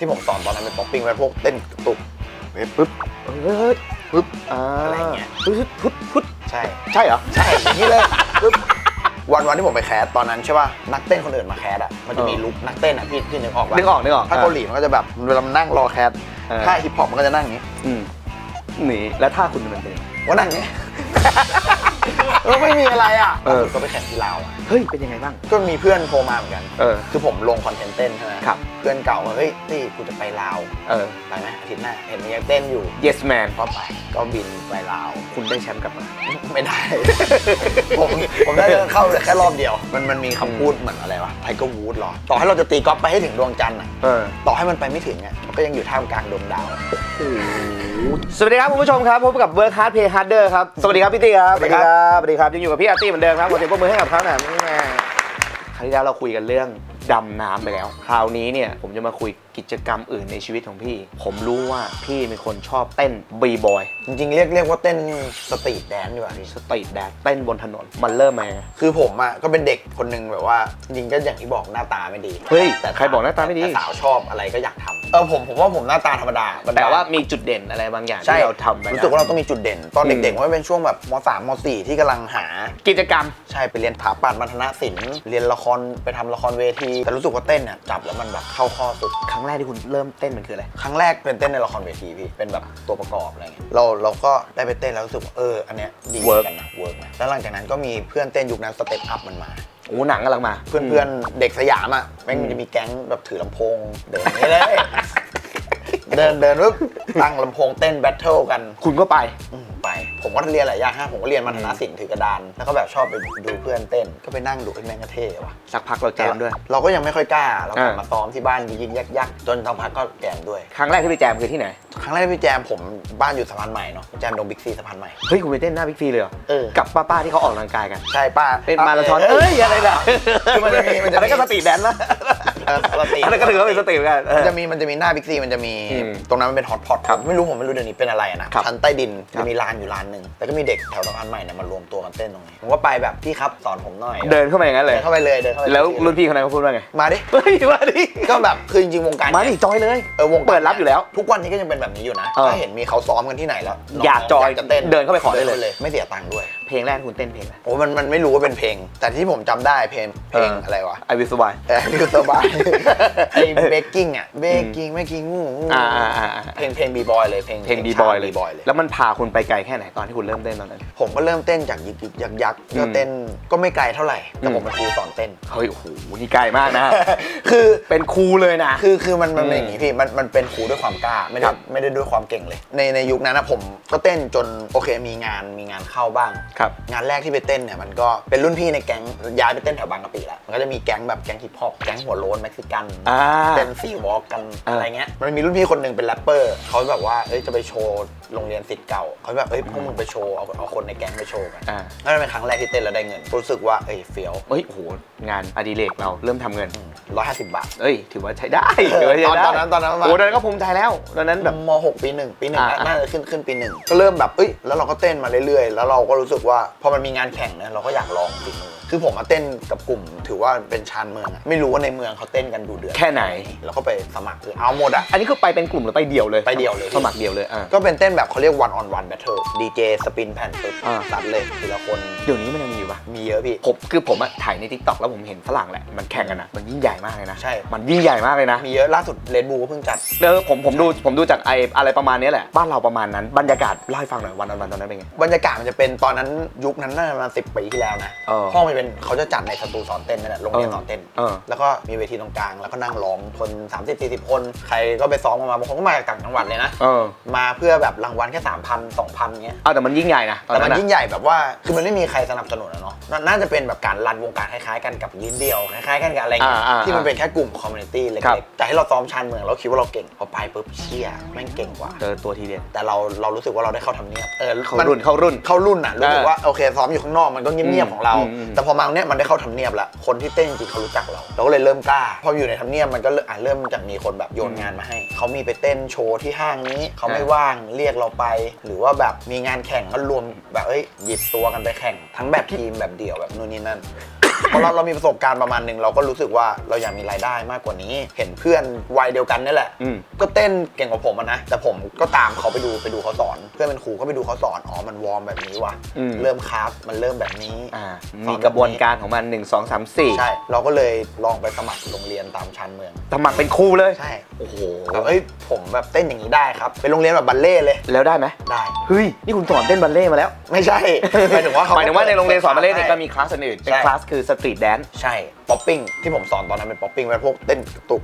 ที่ผมสอนตอนนั้นเป็นป๊อปปิ้งเป็นพวกเต้นกระตุกเฮ้ยปึ๊บเฮ้ยเฮ้ยเฮ้ยปึ๊บอ่าอะไรเงี้ยพุทพุทพุทใช่ ใช่เหรอ ใช่อย่างนี้เลยปึ๊บวันวันที่ผมไปแคสตอนนั้นใช่ป่ะนักเต้นคนอื่นมาแคสอะมันจะมีเออลุกนักเต้นอะพี่พี่นึกออกปะนึกออกนึกออกถ้าเกาหลีมันก็จะแบบเวลามันนั่งรอแคสเออ ถ้าฮิปฮอปมันก็จะนั่งอย่างนี้อืมนี่แล้วถ้าคุณมันเป็นยังไง ว่านั่งอย่างนี้ เออไม่มีอะไรอะเออ ก็ไปแข่งที่ลาวอะเฮ้ย เป็นยังไงบ้าง ก็มีเพื่อนโทรมาเหมือนกัน เออ คือผมลงคอนเทนต์เต้นใช่ไหมครับ เพื่อนเก่าว่าเฮ้ยตี้กูจะไปลาวเออ ไปไหมอาทิตย์หน้าเห็นมันยังเต้นอยู่ yes man ก็ไปก็บินไปลาว คุณได้แชมป์กลับมา ไม่ได้ ผมผมได้เข้าแค่รอบเดียว มันมันมีคำพูดเหมือนอะไรวะไทเกอร์วูดหรอ ต่อให้เราจะตีกอล์ฟไปให้ถึงดวงจันทร์อะ เออต่อให้มันไปไม่ถึงอะมันก็ยังอยู่ท่ามกลางดวงดาว สวัสดีครับคุณผู้ชมครับพบกับ Work Hard Play Harder ครับ สวัสดีครับพี่ตี้ครับ สวัสดีครับสวัสดีครับยังอยู่กับพี่อาร์ตี้เหมือนเดิมครับขอเสียงปรบมือให้กับเขาหน่อยแม่ครั้งที่แล้วเราคุยกันเรื่องดำน้ำไปแล้ว คราวนี้เนี่ยผมจะมาคุยกิจกรรมอื่นในชีวิตของพี่ ผมรู้ว่าพี่เป็นคนชอบเต้นบีบอย จริงๆ เรียกเรียกว่าเต้นสตรีทแดนซ์ดีกว่าพี่ สตรีทแดนเต้นบนถนนมันเริ่มมายังไงคือผมอะก็เป็นเด็กคนหนึ่งแบบว่าจริงๆก็อย่างที่บอกหน้าตาไม่ดีเฮ้ยใครบอกหน้าตาไม่ดี แต่สาวชอบอะไรก็อยากทำ เออผมผมว่าผมหน้าตาธรรมดาบันไดแต่ว่ามีจุดเด่นอะไรบางอย่างใช่ที่เราทำไปรู้สึกว่าเราต้องมีจุดเด่น ตอนอืมเด็กๆมันเป็นช่วงแบบมสามมสี่ที่กำลังหา กิจกรรม ใช่ไปเรียนถาปัดมัธนศิลป์เรียนละครไปทำละครเวทีแต่รู้สึกว่าเต้นเนี่ยจับแล้วมันแบบเข้าข้อสุด ครั้งแรกที่คุณเริ่มเต้นมันคืออะไร ครั้งแรกเป็นเต้นในละครเวทีพี่ เป็นแบบตัวประกอบอะไรเงี้ยเราเราก็ได้ไปเต้นแล้วรู้สึกว่าเอออันเนี้ยดี Work กันนะเวิร์กนะแล้วหลังจากนั้นก็มีเพื่อนเต้นยุคนั้นสเต็ปอัพมันมา โอ้หนังกำลังมาเพื่อนเพื่อนๆเด็กสยามอะแม่งจะมีแก๊งแบบถือลำโพงเดินอย่างนี้เลย เดินเดินปุ๊บตั้งลำโพงเต้นแบทเทิลกันคุณก็ไป อืมไป ผมก็เรียนหลายอย่างฮะผมก็เรียนมัธนศิลป์ถือกระดาน แล้วก็แบบชอบไปดูเพื่อนเต้น ก็ไปนั่งดูไอ้แม่งก็เท่ว่ะสักพักเราแจมด้วย เราก็ยังไม่ค่อยกล้า เรากลับอ่ามมาซ้อมที่บ้านยิงๆยักๆจนสักพักก็แจมด้วย ครั้งแรกที่ไปแจมคือที่ไหน ครั้งแรกที่พี่แจมผมบ้านอยู่สะพานใหม่เนาะแจมตรงบิ๊กซีสะพานใหม่ เฮ้ยคุณไปเต้นหน้าบิ๊กซีเลยเหรอเออ กับป้าๆที่เขาออกกำลังกายกัน ใช่ป้าเป็นมาราธอนเอ้ยอะไรล่ะคือมันจะมีมันจะมีอันนั้นก็สตรีทแดนซ์นะเออ สตรีทอันนั้นก็ถือว่าเป็นสตรีทเหมือนกันเออ มันจะมีมันจะมีหน้าบิ๊กซีมันจะมีอืมตรงนั้นมันเป็นฮอตพอตครับไม่รู้ผมไม่รู้เดี๋ยวนี้เป็นอะไรอะนะครับชั้นใต้ดินครับ จะมีลานอยู่ลานหนึ่งแล้วก็มีเด็กแถวสะพานใหม่เนี่ยมารวมตัวกันเต้นตรงนี้ผมก็ไปแบบพี่ครับสอนผมหน่อยเดินเข้ามาอย่างนั้นเลเดิย นเข้าไปเลยเดินเข้าไปเยแล้วรุ่นพี่คนนั้นเขาพูดว่าไง มาดิเฮ้ยมาดิก็แบบคือจริงๆวงการมาดิจอยเลย เออวงการเปิดรับอยู่แล้ว ทุกวันนี้ก็ยังเป็นแบบนี้อยู่นะเออถ้าเห็นมีเขาซ้อมกันที่ไหนแล้วน้งๆอยากจอยจะเต้นเดินเข้าไปขอได้เลยดินไม่เสียตังค์ด้วย เพลงแรกที่คุณเต้นเพลงอะไรโอ้มันมันไม่รู้ว่าเป็นเพลง แต่ที่ผมจำได้เพลงเพลงเออออะไรวะไอวิสบายเออคือสบายไอ้เบกกิ้งอะเบกกิ้งเบกกิ้งงูงูอ่าอ่าอ่าอ่าเพลงเพลงบีบอยเลยเพลงเพลงบีบอยเลยบีบอยเลย แล้วมันพาคุณไปไกลแค่ไหนตอนที่คุณเริ่มเต้นตอนนั้น ผมก็เริ่มเต้นจากยิกยิกยักยักก็เต้นก็ไม่ไกลเท่าไหร่แต่อืมผมเป็นครูสอนเต้นเฮ้ยโอ้โหนี่ไกลมากนะ คือเป็นครูเลยนะ คือคือมันมันอืมเป็นอย่างนี้พี่มันมันเป็นครูด้วยความกล้าไม่คได้รับไม่ได้ด้วยความเก่งเลย ในในยุคนั้นนะผมก็เต้นจนโอเคมีงานมีงานเข้าบ้างครับงานแรกที่ไปเต้นเนี่ยมันก็เป็นรุ่นพี่ในแก๊งย้ายไปเต้นแถวบางกะปิแล้วมันก็จะมีแก๊งแบบแก๊งฮิปฮอปแก๊งหัวโล้นเม็กซิกันอ่า เต้นซี่วอล์กกันอ่าอะไรเงี้ยมันมีรุ่นพี่คนหนึ่งเป็นแรปเปอร์เขาแบบว่าเอ้ยจะไปโชว์โรงเรียนศิษย์เก่าเขาแบบเอ้ยพวกมึงไปโชว์เอาเอาคนในแก๊งไปโชว์กันอ่า นั่นเป็นครั้งแรกที่เต้นแล้วได้เงิน รู้สึกว่าเอ้ยเฟี้ยวเฮ้ยโอ้โหงานอดิเรกเราเริ่มทำเงิน ร้อยห้าสิบบาท เอ้ย ถือว่าใช้ได้ถือว่าใช้ตอนได้ตอนนั้นตอนนั้นประมาณ โอ้ตอนนั้นก็ภูมิใจแล้วตอนนั้นแบแบบบ ม .6 ปีหนึ่งปีหนึ่งอ่าน่าจะขึ้นขึ้นปีหนึ่งก็เริ่มแบบเอ้ยแล้วเราก็เต้นมาเรื่อยๆ แล้วเราก็รู้สึกว่าพอมันมีงานแข่งเนี่ยเราก็อยากลองฝีมือ คือผมมาเต้นกับกลุ่ม ถือว่าเป็นชานเมืองอะไม่รู้ว่าในเมืองเขาเต้นกันดูเดือดแค่ไหนเราก็ไปสมัครคือเอาหมดอะ อันนี้คือไปเป็นกลุ่มหรือไปเดี่ยวเลยไปเดี่ยวเลย สมัครเดี่ยวเลยอ่าก็เป็นเต้นแบบเขาเรียก one on one battle DJ สปินแผ่นปึ๊บอ่า ตัดเลยทีละคนเดี๋ยวนี้มันยังมีอยู่ปะมีเยอะพี่ ผมคือผมอะถ่ายในทิกตอกแล้วผมเห็นฝรั่งแหละมันแข่งกันอะมันยิ่งใหญ่มากเลยนะใช่ มันยิ่งใหญ่มากเลยนะ มีเยอะล่าสุดเลดบูก็เพิ่งจัดเออผมผมดูผมดูจากไออะไรประมาณนี้แหละ บ้านเราประมาณนั้นบรรยากาศเล่าให้ฟังหน่อยวันวันวันตอนนั้นเป็นไง บรรยากาศมันจะเป็นตอนนั้นยุคนั้นน่าจะประมาณสิปีที่แล้วนะเออ ห้องมันเป็นเขาจะจัดในสตูสอนเต้นนั่นแหละโรงเรียนเออสอนเต้น เออ แล้วก็มีเวทีตรงกลาง แล้วก็นั่งร้องคน 30 40 คน ใครก็ไปซ้อมกันมาบางคนก็มาจากต่างจังหวัดเลยนะ เออมาเพื่อแบบรางวัลแค่ 3,000 2,000เงี้ย เอาแต่มันยิ่งใหญ่นะตอนแต่นั้มันนอะยิ่งใหญ่แบบว่า คือมันไม่มีใครสนับสนุนอะเนาะน่าน่าจะเป็นแบบการรันวงการคล้ายๆกันกับยืนเดียว คล้ายๆกันกับอะไรเงี้ยอ่าอ่าที่มันเป็นแค่กลุ่มคอมมูนิตี้เล็ครับกๆแต่ให้เราซ้อมชานเมืองเราคิดว่าเราเก่ง พอไปปุ๊บเชี่ยแม่งเก่งกว่า เจอตัวทีเดียวแต่เราเรารู้สึกว่าเราได้เข้าทำเนียบ เออเข้ามันรุ่นเข้ารุ่น เข้ารุ่นอะ รู้สึกอ่าว่าโอเคซ้อมอยู่ข้างนอกมันก็เงียบๆของเรา อืมอืม แต่พออมาเนี้ยมันได้เข้าทำเนียบละคนที่เต้นจริงเขารู้จักเราเราก็เลยเริ่มกล้าพออยู่ในทำเนียบมันก็เริ่มอะเริ่มจากมีคนแบบโยนงานมาให้เขามีไปเต้นโชว์ที่ห้างนี้เขาไม่ว่างเรียกเราไป หรือว่าแบบมีงานแข่งก็รวมแบบเอ้ยหยิบตัวกันไปแข่งทั้งแบบทีมแบบเดี่ยวแบบนู่นนี่นั่น พอเราเรามีประสบการณ์ประมาณหนึ่งเราก็รู้สึกว่าเราอยากมีรายได้มากกว่านี้ เห็นเพื่อนวัยเดียวกันนี่แหละ อืม ก็เต้นเก่งกว่าผมอะนะ แต่ผมก็ตามเขาไปดูไปดูเขาสอน เพื่อนเป็นครูก็ไปดูเขาสอน อ๋อ มันวอร์มแบบนี้ว่ะ อืม เริ่มคลาสมันเริ่มแบบนี้อ่าสอมีนกระบวนการของมัน 1 2 3 4ใช่ เราก็เลยลองไปสมัครโรงเรียนตามชานเมือง สมัครเป็นครูเลย ใช่ โอ้โห แบบเอ้ย ผมแบบเต้นอย่างนี้ได้ครับ เป็นโรงเรียนแบบบัลเล่ต์เลย แล้วได้ไหมได้ เฮ้ย นี่คุณสอนเต้นบัลเล่ต์มาแล้ว ไม่ใช่ หมายถึงว่าเขาหมายถึงว่าในโรงเรียนสอนบัลเล่ต์เนี่ยก็มีคลาสอื่นๆเป็นใช่ คลาสคือสตรีทแดนซ์ใช่ ป๊อปปิ้ง ที่ผมสอนตอนนั้นเป็นป๊อปปิ้งเป็นพวกเต้นกระตุก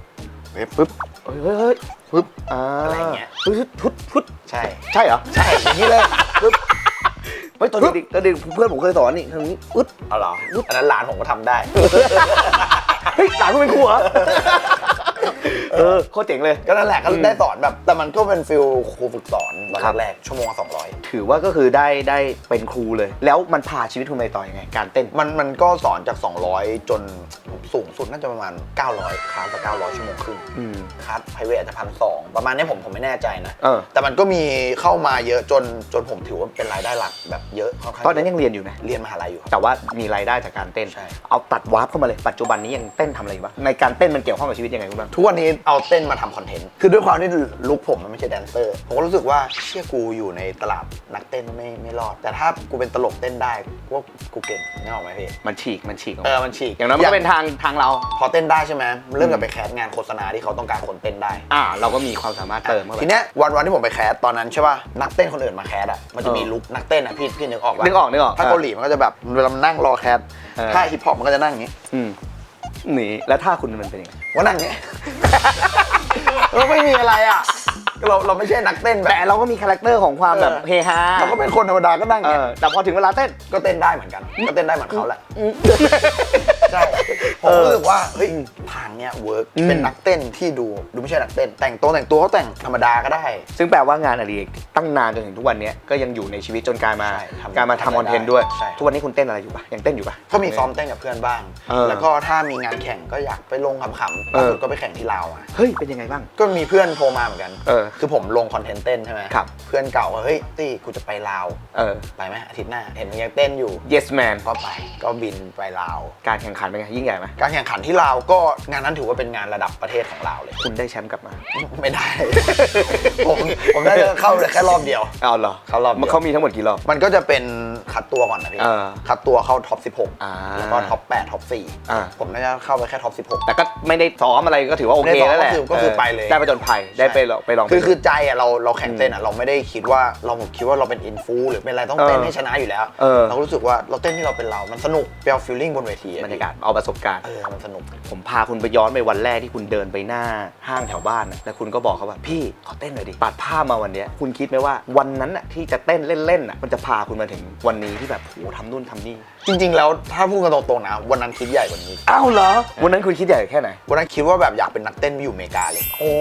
เฮ้ยปึ๊บเฮ้ยเฮ้ยเฮ้ยปึ๊บอ่าอะไรอย่างเงี้ย ปึ๊บปึ๊บปึ๊บใช่ ใช่เหรอ ใช่ อย่างนี้เลยปึ๊บเฮ้ยตอนเด็กๆตอนเด็กเพื่อนผมเคยสอนนี่ทางนี้ปึ๊บเอาเหรออันนั้นหลานผมก็ทำได้ เฮ้ยหลานก็เป็นครูเหรอเออโคตรเจ๋งเลย ก็นั่นแหละก็อืมได้สอนแบบ แต่มันก็เป็นฟิลครูฝึกสอนตครัอบนแรกๆชั่วโมงละสองร้อยถือว่าก็คือได้ได้เป็นครูเลย แล้วมันพาชีวิตคุณไปต่อยังไง การเต้น มันมันก็สอนจาก 200 จนสูงสุดน่าจะประมาณ 900คลาสละ900 ชั่วโมงครึ่งอืมคลาสไพรเวทอาจจะพันสองประมาณนี้ผมผมไม่แน่ใจนะเออแต่มันก็มีเข้ามาเยอะจนจนผมถือว่าเป็นรายได้หลักแบบเยอะค่อนข้างตอนนั้นยังเรียนอยู่ไหมเรียนมหาลัยอยู่ครับแต่ว่ามีรายได้จากการเต้นใช่เอาตัดวาร์ปเข้ามาเลยปัจจุบันนี้ยังเต้นทำอะไรอยู่บ้างในการเต้นมันเกี่ยวข้องกับชีวิตยังไงคุณบ้างทุกวันนี้เอาเต้นมาทำคอนเทนต์คือด้วยความที่ลุคผมมันไม่ใช่แดนเซอร์ผมก็รู้สึกว่าเชื่อกูอยู่ในตลาดนักเต้นไม่ไม่รอด แต่ถ้ากูเป็นตลกเต้นได้กูว่ากูเก่งนึกออกไหมพี่มันฉีกมันฉีกออกเอมาอมันฉีกอย่างนั้นมันก็เป็นทางทางเรา พอเต้นได้ใช่ไหมเริ่มจากไปแคสงานโฆษณาที่เขาต้องการคนเต้นได้ อ่า เราก็มีความสามารถเติมเข้าไป ทีเนี้ยวันวันที่ผมไปแคสตอนนั้นใช่ป่ะนักเต้นคนอื่นมาแคสอะมันจะมีเออลุคนักเต้นอะพี่พี่นึกออกป่ะนึกออกนึกออกถ้าเกาหลีมันก็จะแบบเวลามันนั่งรอแคสเออ ถ้าฮิปฮอปมันก็จะนั่งอย่างงี้ อืม นี่แล้วถ้าคุณมันเป็นยังไงว่านั่งอย่างงี้เราไม่มีอะไรอะเราเราไม่ใช่นักเต้นแบบ แต่เราก็มีคาแรคเตอร์ของความแบบเออเฮฮาเราก็เป็นคนธรรมดาก็นั่งอเอย่างเงี้อยแต่พอถึงเวลาเต้นก็เต้นได้เหมือนกัน ก็เต้นได้เหมือนเขาแหละ อืมใช่ผมรู้สึกว่าเฮ้ยทางเนี้ยเวิร์กอืมเป็นนักเต้นที่ดูดูไม่ใช่นักเต้น แต่งตัวแต่งตัวเขาแต่งธรรมดาก็ได้ ซึ่งแปลว่างานอดิเรกตั้งนานจนถึงทุกวันนี้ก็ยังอยู่ในชีวิตจนการมาใช่ทำการมาทำคอนเทนต์ด้วย ใช่ ทุกวันนี้คุณเต้นอะไรอยู่ปะยังเต้นอยู่ปะ ก็มีซ้อมเต้นกับเพื่อนบ้าง เออ แล้วก็ถ้ามีงานแข่งก็อยากไปลงขำๆเอล่าอสุดก็ไปแข่งที่ลาวมา เฮ้ยเป็นยังไงบ้าง ก็มีเพื่อนโทรมาเหมือนกัน เออคือผมลงคอนเทนต์เต้นใช่ไหมครับ เพื่อนเก่าก็เฮ้ยตี้กูจะไปลาว เออ ไปไหมอาทิตย์หน้า เห็นมึงยังเต้นอยู่ yes man ก็ไป ก็บินไปลาว การแข่งขันเป็นไงยิ่งใหญ่ไหมการแข่งขันที่ลาวก็งานนั้นถือว่าเป็นงานระดับประเทศของลาวเลย คุณได้แชมป์กลับมา ไม่ได้ ผมผมได้เข้าเลยแค่รอบเดียว เอาเหรอเข้ารอบเดียวมันเขามีทั้งหมดกี่รอบ มันก็จะเป็นคัดตัวก่อนนะพี่ เออคัดตัวเข้าท็อป อ่า16 แล้วก็ท็อป 8 ท็อป อ่า 4 ผมน่าจะเข้าไปแค่ท็อป 16 แต่ก็ไม่ได้ซ้อมอะไรก็ถือว่าโอเคไม่ได้ซ้อมแล้วแหละก็คือก็คือไปเลย ได้ไปจนภัยได้ไปลองไปลอง คือไปดูคือใจอะเราเราแข่งเต้นอะเราไม่ได้คิดว่าเราคิดว่าเราเป็นอินฟูหรือเป็นอะไรต้องเต้นเออให้ชนะอยู่แล้วเออ เรารู้สึกว่าเราเต้นที่เราเป็นเรา มันสนุกไปเอาฟีลลิ่งบนเวทีอะบรรยากาศเอาประสบการณ์เออมันสนุก ผมพาคุณไปย้อนไปวันแรกที่คุณเดินไปหน้าห้างแถวบ้านน่ะแล้วคุณก็บอกเขาว่าพี่ขอเต้นหน่อยดิตัดภาพมาวันเนี้ยคุณคิดไหมว่าวันนั้นน่ะที่จะเต้นเล่นๆน่ะมันจะพาคุณมาถึงวันนี้ที่แบบโหทำนู่นทำนี่จริง ๆ แล้วถ้าพูดกันตรงๆนะวันนั้นคิดใหญ่กว่านี้ อ้าวเหรอวันนั้นคุณคิดใหญ่แค่ไหน วันนั้นคิดว่าแบบอยากเป็นนักเต้นไปอยู่อเมริกาเลย โอ้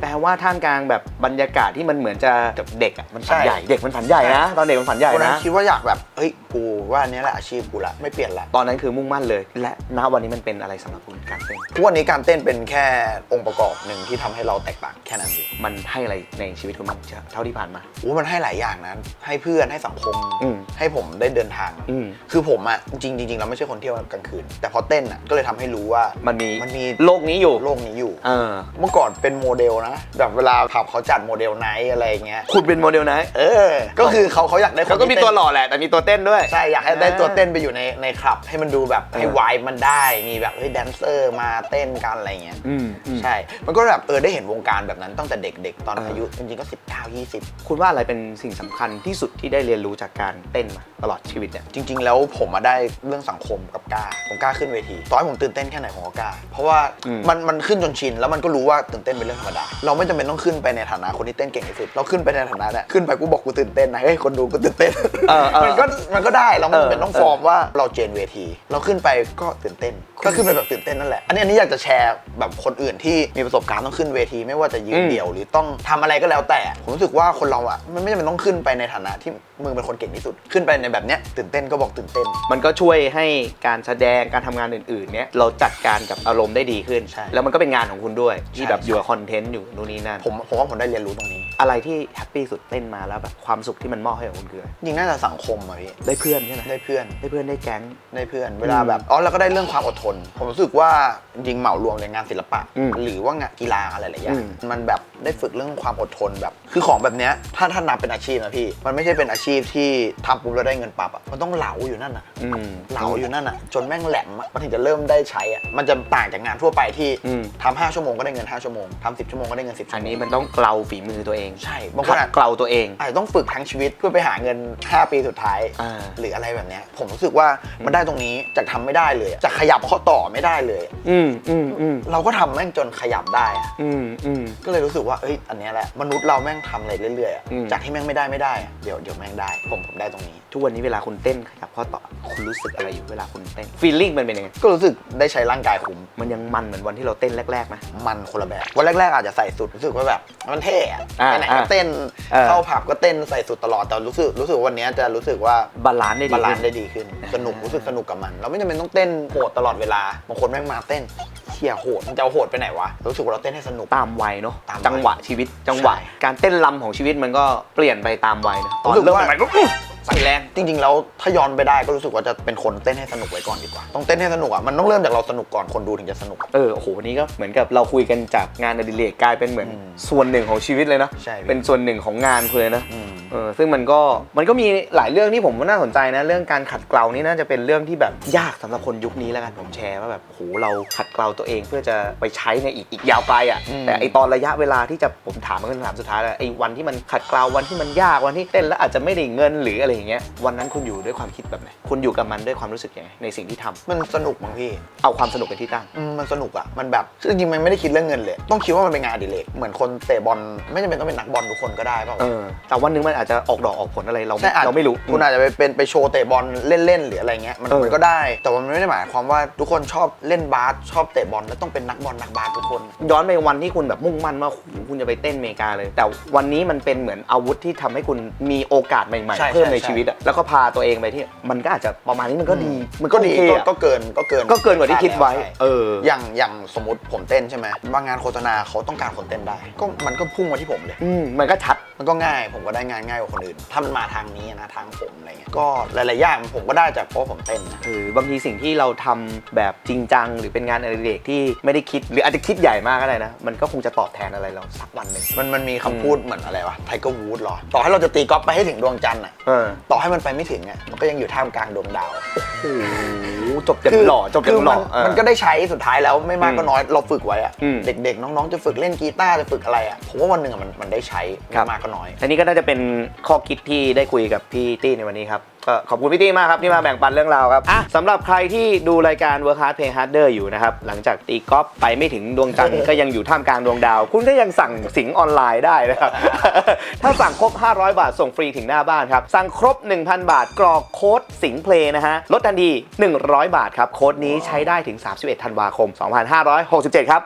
แปลว่าท่ามกลางแบบบรรยากาศที่มันเหมือนจะเด็กอะมันฝันใช่ใหญ่เด็กมันฝันใหญ่นะ ตอนเด็กมันฝันใหญ่วันนั้นนะคิดว่าอยากแบบเฮ้ย กูว่าอันเนี้ยแหละอาชีพกูละไม่เปลี่ยนละตอนนั้นคือมุ่งมั่นเลย และณวันนี้มันเป็นอะไรสำหรับคุณการเต้นทุกวันนี้การเต้นเป็นแค่องค์ประกอบหนึ่งที่ทำให้เราแตกต่างแค่นั้นเองมันให้อะไรในชีวิตคุณบ้างเท่าที่ผ่านมาโอ้มันให้หลายอย่างนะให้เพื่อนให้สังคม อืม ให้ผมได้เดินทาง อืม คือผมอะจริงๆจริงๆเราไม่ใช่คนเที่ยวกลางคืน แต่พอเต้นอะก็เลยทำให้รู้ว่ามันมีมันมีโลกนี้อยู่โลกนี้อยู่ เออ เมื่อก่อนเป็นโมเดลนะ แบบเวลาผับเขาจัดโมเดลไนท์อะไรอย่างเงี้ย คุณเป็นโมเดลไหนเออ ก็คือเขาเขาอยากได้คนเขาก็มีที่ตัวเนหล่อแหละ แต่มีตัวเต้นด้วยใช่ อยากให้ได้ตัวเต้นไปอยู่ในในคลับ ให้มันดูแบบให้เออวายมันได้มีแบบเฮ้ยแดนเซอร์มาเต้นกันอะไรเงี้ยอืมอืมใช่ มันก็แบบเออได้เห็นวงการแบบนั้นตั้งแต่เด็กๆ ตอนเออออายุจริงๆก็ 19 20 คุณว่าอะไรเป็นสิ่งสำคัญที่สุดที่ได้เรียนรู้จากการเต้นมาตลอดชีวิตเนี่ยจริง ๆ แล้วผมมาได้เรื่องสังคมกับกล้าผมกล้าขึ้นเวทีต่อให้ผมตื่นเต้นแค่ไหนผมก็กล้า เพราะว่าอืมมันมันขึ้นจนชินแล้วมันก็รู้ว่าตื่นเต้นเป็นเรื่องธรรมดาเราไม่จำเป็นต้องขึ้นไปในฐานะคนที่เต้นเก่งที่สุดเราขึ้นไปในฐานะเนี่ยขึ้นไปกูบอกกูตื่นเต้นนะเฮ้ยคนดูกูตื่นเต้นเออเออมันก็มันก็ได้ เราไม่จำเป็นต้องเออฟอร์มว่าเราเจนเวที เราขึ้นไปก็ตื่นเต้นก็ขึ้นไปแบบตื่นเต้นนั่นแหละ อันนี้อันนี้อยากจะแชร์แบบคนอื่นที่มีประสบการณ์ต้องขึ้นเวที ไม่ว่าจะยืนอืมเดี่ยวหรือต้องทำอะไรก็แล้วแต่ ผมรู้สึกว่าคนเราอะมันไม่จำเป็นต้องขึ้นไปในฐานะที่มึงเป็นคนเก่งที่สุด ขึ้นไปในแบบเนี้ยตื่นเต้นก็บอกตื่นเต้น มันก็ช่วยให้การแสดงการทำงานอื่นๆเนี่ยเราจัดการกับอารมณ์ได้ดีขึ้นใช่แล้วมันก็เป็นงานของคุณด้วยที่ใช่แบบอยู่กับคอนเทนต์อยู่นู่นนี่นั่นผมผมว่าผมได้เรียนรู้ตรงนี้ อะไรที่แฮปปี้สุดเต้นมาแล้วแบบความสุขที่มันมอบให้กับคุณคืออะไรจริงน่าจะสังคมอะพี่ได้เพื่อนใช่ไหมได้เพื่อนได้เพื่อนได้แก๊งได้เพื่อน เวลาแบบอ๋อแล้วก็ได้เรื่องความอดทน ผมรู้สึกว่าจริงๆเหมารวมในงานศิลปะ อืมหรือว่างานกีฬาอะไรหลายอย่างอืม มันแบบได้ฝึกเรื่องความอดทนแบบ คือของแบบเนี้ยถ้าถ้านับเป็นอาชีพนะพี่ มันไม่ใช่เป็นอาชีพที่ทำปุ๊บแล้วได้เงินปั๊บอะมันต้องเหลาอยู่นั่นอะอืม เหลาอยู่นั่นอะ จนแม่งแหลมอะมันถึงจะเริ่มได้ใช้อะ มันจะต่างจากงานทั่วไปที่อืม ทำห้าชั่วโมงก็ได้เงินห้าชั่วโมงทำสิบชั่วโมงก็ได้เงินสิบอัชั่นวโมง นี้มันต้องเกลาฝีมือตัวเองใช่บางคนขัอะดเกลาตัวเอง อาจจะต้องฝึกทั้งชีวิตเพื่อไปหาเงิน 5 ปีสุดท้าย อ่า หรืออะไรแบบเนี้ยผมรู้สึกว่ามันได้ตรงนี้จากทำไม่ได้เลยอะจากขยับข้อต่อไม่ได้เลย อืมอืมอืมเราก็ทำแม่งจนขยับได้อะอืมอืม ก็เลยรู้สึกว่าเอ้ยอันเนี้ยแหละมนุษย์เราแม่งทำอะไรเรื่อยๆอะอืม จากที่แม่งไม่ได้ไม่ได้อะเดี๋ยวเดี๋ยวแม่งได้ผมผมได้ตรงนี้ ทุกวันนี้เวลาคุณเต้นขยับข้อต่อคุณรู้สึกอะไรอยู่เวลาคุณเต้นฟีลลิ่งมันเป็นยังไงก็รู้สึกได้ใช้ร่างกายคุ้ม มันยังมันเหมือนวันที่เราเต้นแรกๆไหม มันคนละแบบวันแรกๆอาจจะใส่สุดรู้สึกว่าแบบมันเท่อะอ่าไปไหนก็เต้นเออ เข้าผับก็เต้นใส่สุดตลอดแต่รู้สึกรู้สึกว่าวันเนี้ยจะรู้สึกว่าบาลานซ์ได้ดีบาลานขึ้ซ์ได้ดีขึ้น สนุกรู้สึกสนุกกับมัน เราไม่จำเป็นต้องเต้นโหดตลอดเวลาบางคนแม่งมาเต้นเขี่ยโหดมันจะเอาโหดไปไหนวะรู้สึกว่าเราเต้นให้สนุก ตามวัยเนาะตามวัยจังหวะชีวิตจังหวะ ใช่ การเต้นลำของชีวิตมันก็เปลี่ยนไปตามวัยนะตอนรู้สึกเริ่มว่าใหม่ๆก็อื้อใส่แรง จริงๆแล้วถ้าย้อนไปได้ก็รู้สึกว่าจะเป็นคนเต้นให้สนุกไว้ก่อนดีกว่า ต้องเต้นให้สนุกอะมันต้องเริ่มจากเราสนุกก่อนคนดูถึงจะสนุก เออโอ้โหวันนี้ก็เหมือนกับเราคุยกันจากงานอดิเรกกลายเป็นเหมือน อืมส่วนหนึ่งของชีวิตเลยนะ ใช่พี่เป็นส่วนหนึ่งของงานคุณเลยนะ อืมเออซึ่งมันก็มันก็มีหลายเรื่องที่ผมว่าน่าสนใจนะ เรื่องการขัดเกลานี่น่าจะเป็นเรื่องที่แบบยากสำหรับคนยุคนี้แล้วกันผมแชร์ว่าแบบโหเราขัดเกลาตัวเองเพื่อจะไปใช้ในอีกอีกยาวไกลอะอืมแต่ไอตอนระยะเวลาที่จะผมถามมันคำถามสุดท้ายแล้วไอวันที่มันขัดเกลาวันที่มันยากวันที่เต้นแล้วอาจจะไม่ได้เงินหรืออะไรอย่างเงี้ยวันนั้นคุณอยู่ด้วยความคิดแบบไหนคุณอยู่กับมันด้วยความรู้สึกยังไงในสิ่งที่ทำมันสนุกมั้งพี่เอาความสนุกเป็นที่ตั้งอืมมันสนุกอะมันแบบจริงๆมันไม่ได้คิดเรื่องเงินเลย ต้องคิดว่ามันเป็นงานอดิเรกเหมือนคนเตะบอลไม่จำเป็นต้องเป็นนักบอลทุกคนก็ได้เปล่าเออแต่วันหนึงมันอาจจะออกดอกออกผลอะไรเราใช่อาจเราไม่รู้ คุณอาจจะไปเป็นไปโชว์เตะบอลเล่นๆหรืออะไรเงี้ยมันเออ มันก็ได้ แต่ว่ามันไม่ได้หมายความว่าทุกคนชอบเล่นบาสชอบเตะบอลแล้วต้องเป็นนักบอลนักบาสทุกคน ย้อนไปวันที่คุณแบบมุ่งมั่นว่าโอ้โหคุณจะไปเต้นอเมริกาเลย แต่วันนี้มันเป็นเหมือนอาวุธที่ทำให้คุณมีโอกาสใหม่ใช่ๆ เพิ่มในใช่ ชีวิตอะแล้วก็พาตัวเองไปที่มันก็อาจจะประมาณนี้มันก็ดีมันก็ก็ดีดีก็ก็เกินก็เกินก็เกินกว่าที่คิดไว้ ใช่ เออ อย่างอย่างสมมติผมเต้นใช่ไหมบางงานโฆษณาเขาต้องการคนเต้นได้ ก็มันก็พุ่งมาที่ผมเลย อืมมันก็ชัด มันก็ง่ายผมก็ได้งานง่ายกว่าคนอื่น ถ้ามันมาทางนี้นะทางผมอะไรเงี้ยก็หลายๆอย่างผมก็ได้จากเพราะผมเต้นนะคือบางทีสิ่งที่เราทำแบบจริงจัง หรือเป็นงานอดิเรกที่ไม่ได้คิด หรืออาจจะคิดใหญ่มากก็ได้นะ มันก็คงจะตอบแทนอะไรเราสักวันหนึ่งมันมันมีคำพูดเหมือนอะไรวะไทเกอร์วูดหรอ ต่อให้เราจะตีกอล์ฟไปให้ถึงดวงจันทร์อะเออต่อให้มันไปไม่ถึงอะมันก็ยังอยู่ท่ามกลางดวงดาว โอ้โห จบเต็มหล่อจบเต็คืมหล่อมันเออมันก็ได้ใช้สุดท้ายแล้วไม่มากก็น้อยเราฝึกไว้อะอืมเด็กๆ น้องๆจะฝึกเล่นกีตาร์จะฝึกอะไรอะผมว่าวันหนึ่งอะมันมันได้ใช้ครัไม่บมากก็น้อยอันนี้ก็น่าจะเป็นข้อคิดที่ได้คุยกับพี่ตี้ในวันนี้ครับ ก็ขอบคุณพี่ตี้มากครับที่มาแบ่งปันเรื่องราวครับอะสำหรับใครที่ดูรายการ Work Hard Play Harder อยู่นะครับ หลังจากตีกอล์ฟไปไม่ถึงดวงจันทร์ก็ยังอยู่ท่ามกลางดวงดาว คุณก็ยังสั่งสิงออนไลน์ได้นะครับ ถ้าสั่งครบ 500 บาทส่งฟรีถึงหน้าบ้านครับ สั่งครบ 1,000 บาทกรอกโค้ดสิงเพลย์นะฮะลดทันที100 บาทครับโค้ดนี้ใช้ได้ถึง 31 ธันวาคม 2567 ครับ